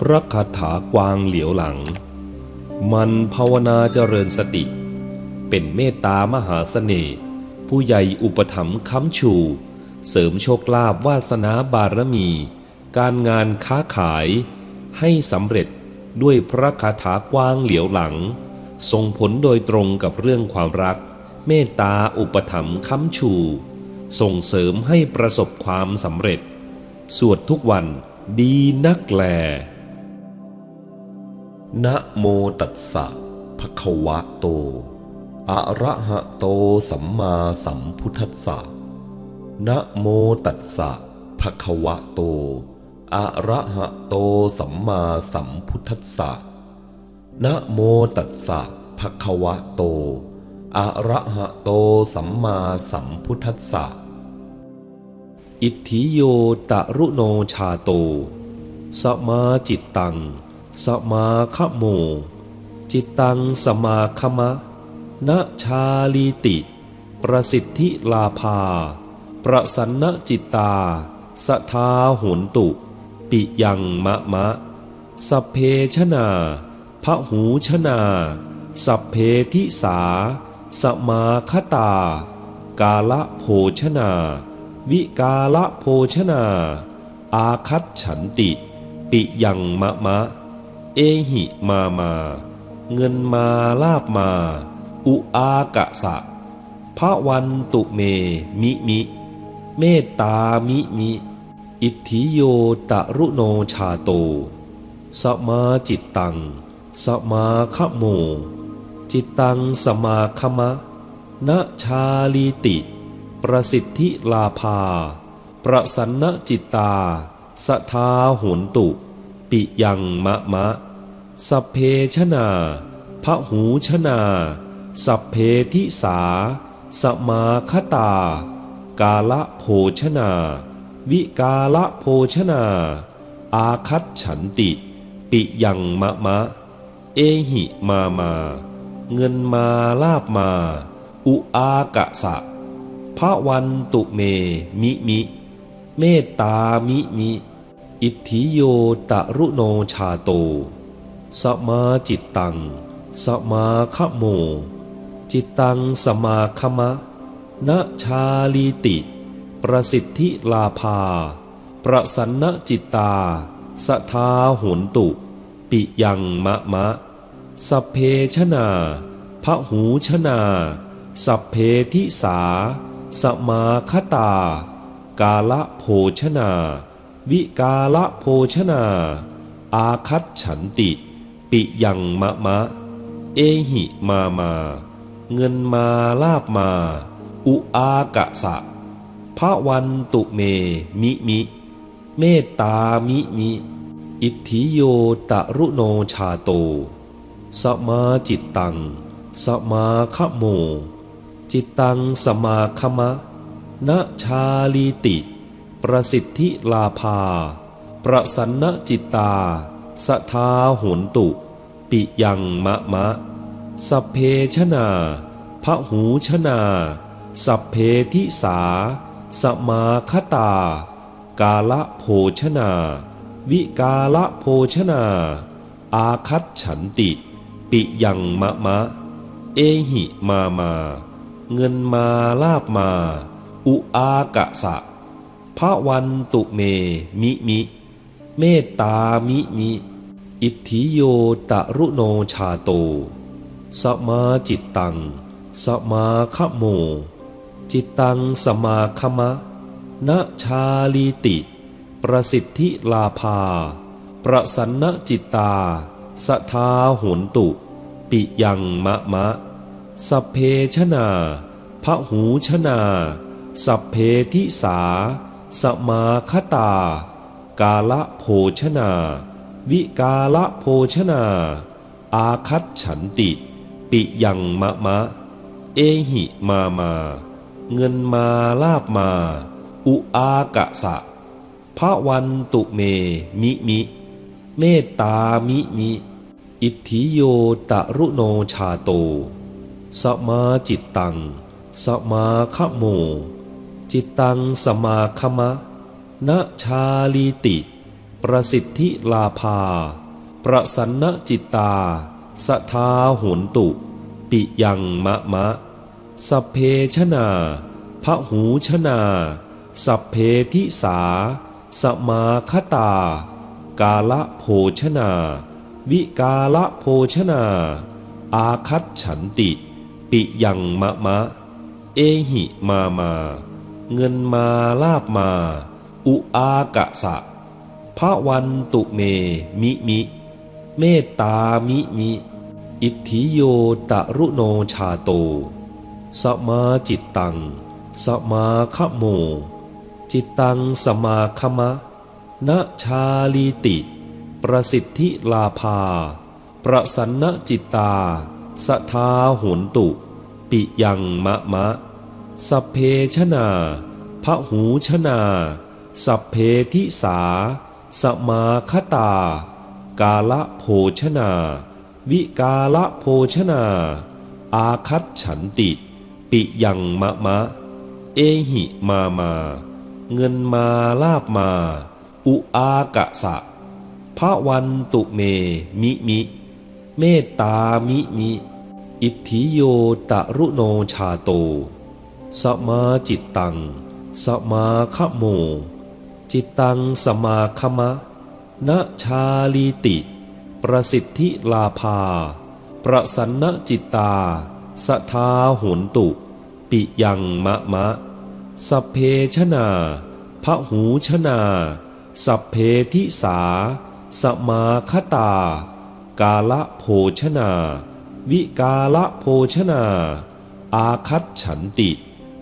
พระคาถากวางเหลียวหลัง มันภาวนาเจริญสติ เป็นเมตตามหาเสน่ห์ผู้ใหญ่อุปถัมภ์ค้ำชู เสริมโชคลาภวาสนาบารมี การงานค้าขายให้สำเร็จด้วยพระคาถากวางเหลียวหลัง ส่งผลโดยตรงกับเรื่องความรัก เมตตาอุปถัมภ์ค้ำชู ส่งเสริมให้ประสบความสำเร็จ สวดทุกวันดีนักแล นะโมตัสสะภะคะวะโต อะระหะโตสัมมาสัมพุทธัสสะ นะโมตัสสะภะคะวะโต อะระหะโตสัมมาสัมพุทธัสสะ นะโมตัสสะภะคะวะโต อะระหะโตสัมมาสัมพุทธัสสะ อิทธิโยตะรุโนชาโต สมาจิตตัง สมาคโม จิตตังสมาคมะนะชาลีติ ประสิทธิลาภา ประสันนจิตตา สทาโหนตุ ปิยังมะมะ สัพเพชนาพระหูชนา สัพเพทิสา สมาคตา กาละโภชนา วิกาละโภชนา อาคัตฉันติ ปิยังมะมะ เอหิมามา เงินมาลาบมา อุอากะสะพระวันตุเม มิมิ เมตตามิมิ อิทธิโยตะรุโนชาโต สมาจิตตัง สมาคโม จิตตังสมาคมะนะชาลีติ ประสิทธิลาภา ประสันนจิตตา สทาโหนตุ ปิยังมะมะ สัพเพชนาพระหูชนา สัพเพทิสา สมาคตา กาละโภชนา วิกาละโภชนา อาคัตฉันติ ปิยังมะมะ เอหิมามา เงินมาลาบมา อุอากะสะ พระวันตุเม มิมิ เมตตามิมิ อิทธิโยตะรุโนชาโต สมาจิตตัง สมาคโม จิตตังสมาคมะนะชาลีติ ประสิทธิลาภา ประสันนจิตตา สทาโหนตุ ปิยังมะมะ สัพเพชนาพระหูชนา สัพเพทิสา สมาคตา กาละโภชนา วิกาละโภชนา อาคัตฉันติ ปิยังมะมะ เอหิมามา เงินมาลาบมา อุอากะสะพระวันตุเม มิมิ เมตตามิมิ อิทธิโยตะรุโนชาโต สมาจิตตัง สมาคโม จิตตังสมาคมะนะชาลีติ ประสิทธิลาภา ประสันนจิตตา สทาโหนตุ ปิยังมะมะ สัพเพชนาพระหูชนา สัพเพทิสา สมาคตา กาละโภชนา วิกาละโภชนา อาคัตฉันติ ปิยังมะมะ เอหิมามา เงินมาลาบมา อุอากะสะพระวันตุเม มิมิ เมตตามิมิ อิทธิโยตะรุโนชาโต สมาจิตตัง สมาคโม จิตตังสมาคมะนะชาลีติ ประสิทธิลาภา ประสันนจิตตาสทาโหนตุ ปิยังมะมะ สัพเพชนาพระหูชนา สัพเพทิสา สมาคตา กาละโภชนา วิกาละโภชนา อาคัตฉันติ ปิยังมะมะ เอหิมามา เงินมาลาบมา อุอากะสะพระวันตุเมมิมิ เมตตามิมิ อิทธิโยตะรุโนชาโต สมาจิตตัง สมาคโม จิตตังสมาคมะนะชาลีติ ประสิทธิลาภา ประสันนจิตตา สทธาโหนตุ ปิยังมะมะ สัพเพชนาพระหูชนา สัพเพทิสา สมาคตา กาละโภชนา วิกาละโภชนา อาคัตฉันติ ปิยังมะมะ เอหิมามา เงินมาลาบมา อุอากะสะพระวันตุเม มิมิ เมตตามิมิ อิทธิโยตะรุโนชาโต สมาจิตตัง สมาคโม จิตตังสมาคมะนะชาลีติ ประสิทธิลาภา ประสันนจิตตาสทาโหนตุ ปิยังมะมะ สัพเพชนาพระหูชนา สัพเพทิสา สมาคตา กาละโภชนา วิกาละโภชนา อาคัตฉันติ ปิยังมะมะ เอหิมามา เงินมาลาบมา อุอากะสะพระวันตุเมมิมิ เมตตามิมิ อิทธิโยตะรุโนชาโต สมาจิตตัง สมาคโม จิตตังสมาคมะนะชาลีติ ประสิทธิลาภา ประสันนจิตตา สทาโหนตุ ปิยังมะมะ สัพเพชนาพระหูชนา สัพเพทิสา สมาคตา กาละโภชนา วิกาละโภชนา อาคัตฉันติ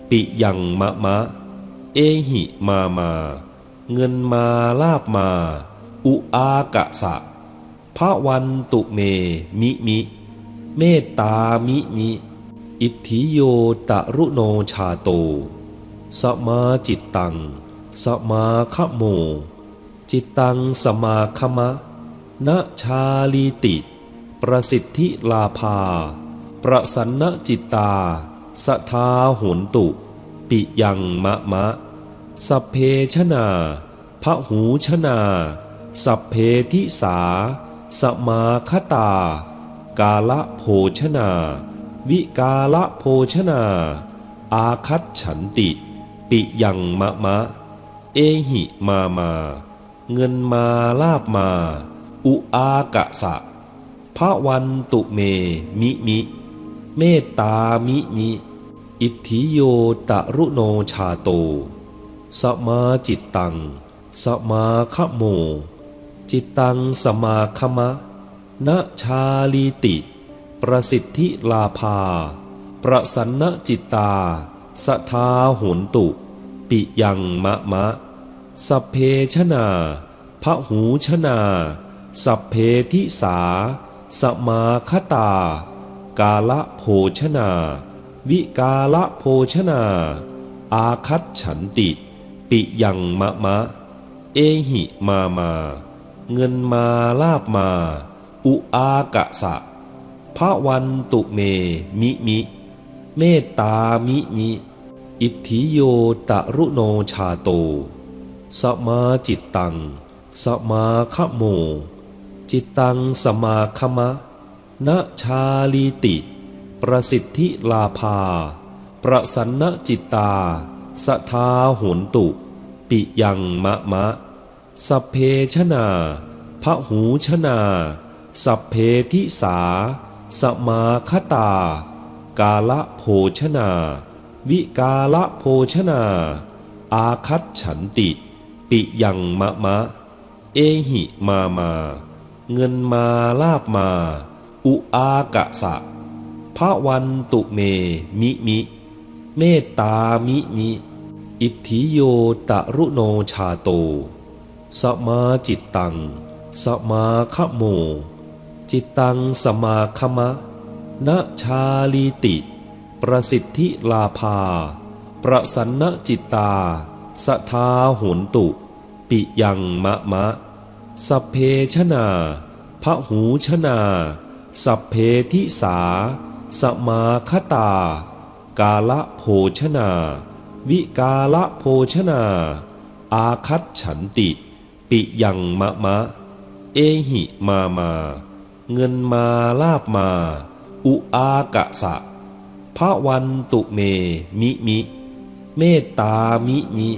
ปิยังมะมะ เอหิมามา เงินมาลาบมา อุอากะสะพระวันตุเม มิมิ เมตตามิมิ อิทธิโยตะรุโนชาโต สมาจิตตัง สมาคโม จิตตังสมาคมะนะชาลีติ ประสิทธิลาภา ประสันนจิตตา สทธาโหนตุ ปิยังมะมะ สัพเพชนาพระหูชนา สัพเพทิสา สมาคตา กาละโภชนา วิกาละโภชนา อาคัตฉันติ ปิยังมะมะ เอหิมามา เงินมาลาบมา อุอากะสะ พระวันตุเม มิมิ เมตตามิมิ อิทธิโยตะรุโนชาโต สมาจิตตัง สมาคโม จิตตังสมาคมะนะชาลีติ ประสิทธิลาภา ประสันนจิตตา สทธาโหนตุ ปิยังมะมะ สัพเพชนาพระหูชนา สัพเพทิสา สมาคตา กาละโภชนา วิกาละโภชนา อาคัตฉันติ ปิยังมะมะ เอหิมามา เงินมาลาบมา อุอากะสะพระวันตุเมมิมิ เมตตามิมิ อิทธิโยตะรุโนชาโต สมาจิตตัง สมาคโม จิตตังสมาคมะนะชาลีติ ประสิทธิลาภา ประสันนจิตตา สทาโหนตุ ปิยังมะมะ สัพเพชนาพระหูชนา สัพเพทิสา สมาคตา กาละโภชนา วิกาละโภชนา อาคัตฉันติ ปิยังมะมะ เอหิมามา เงินมาลาบมา อุอากะสะพระวันตุเม มิมิ เมตตามิมิ อิทธิโยตะรุโนชาโต สมาจิตตัง สมาคโม จิตตังสมาคมะนะชาลีติ ประสิทธิลาภา ประสันนจิตตาสทาโหนตุ ปิยังมะมะ สัพเพชนาพระหูชนา สัพเพทิสา สมาคตา กาละโภชนา วิกาละโภชนา อาคัตฉันติ ปิยังมะมะ เอหิมามา เงินมาลาบมา อุอากะสะพระวันตุเมมิมิ เมตตามิมิ